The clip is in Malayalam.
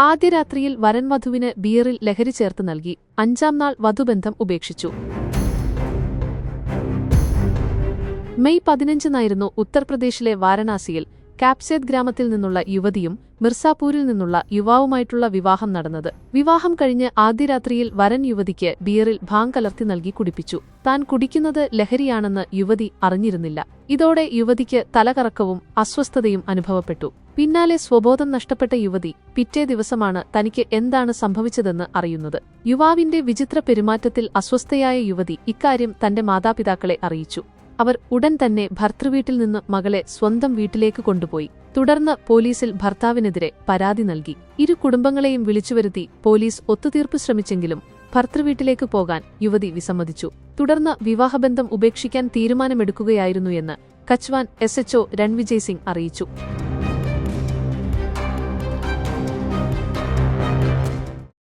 ആദ്യ രാത്രിയിൽ വരൻ വധുവിന് ബിയറിൽ ലഹരി ചേർത്ത് നൽകി. അഞ്ചാം നാൾ വധുബന്ധം ഉപേക്ഷിച്ചു. മെയ് പതിനഞ്ചിനായിരുന്നു ഉത്തർപ്രദേശിലെ വാരണാസിയിൽ കാപ്സേദ് ഗ്രാമത്തിൽ നിന്നുള്ള യുവതിയും മിർസാപൂരിൽ നിന്നുള്ള യുവാവുമായിട്ടുള്ള വിവാഹം നടന്നത്. വിവാഹം കഴിഞ്ഞ് ആദ്യ രാത്രിയിൽ വരൻ യുവതിക്ക് ബിയറിൽ ഭാങ് കലർത്തി നൽകി കുടിപ്പിച്ചു. താൻ കുടിക്കുന്നത് ലഹരിയാണെന്ന് യുവതി അറിഞ്ഞിരുന്നില്ല. ഇതോടെ യുവതിക്ക് തലകറക്കവും അസ്വസ്ഥതയും അനുഭവപ്പെട്ടു. പിന്നാലെ സ്വബോധം നഷ്ടപ്പെട്ട യുവതി പിറ്റേ ദിവസമാണ് തനിക്ക് എന്താണ് സംഭവിച്ചതെന്ന് അറിയുന്നത്. യുവാവിന്റെ വിചിത്ര പെരുമാറ്റത്തിൽ അസ്വസ്ഥയായ യുവതി ഇക്കാര്യം തന്റെ മാതാപിതാക്കളെ അറിയിച്ചു. അവർ ഉടൻ തന്നെ ഭർത്തൃവീട്ടിൽ നിന്ന് മകളെ സ്വന്തം വീട്ടിലേക്ക് കൊണ്ടുപോയി. തുടർന്ന് പോലീസിൽ ഭർത്താവിനെതിരെ പരാതി നൽകി. ഇരു കുടുംബങ്ങളെയും വിളിച്ചുവരുത്തി പോലീസ് ഒത്തുതീർപ്പ് ശ്രമിച്ചെങ്കിലും ഭർത്തൃവീട്ടിലേക്ക് പോകാൻ യുവതി വിസമ്മതിച്ചു. തുടർന്ന് വിവാഹബന്ധം ഉപേക്ഷിക്കാൻ തീരുമാനമെടുക്കുകയായിരുന്നു എന്ന് കച്വാൻ എസ് എച്ച്ഒ രൺവിജയ് സിംഗ് അറിയിച്ചു.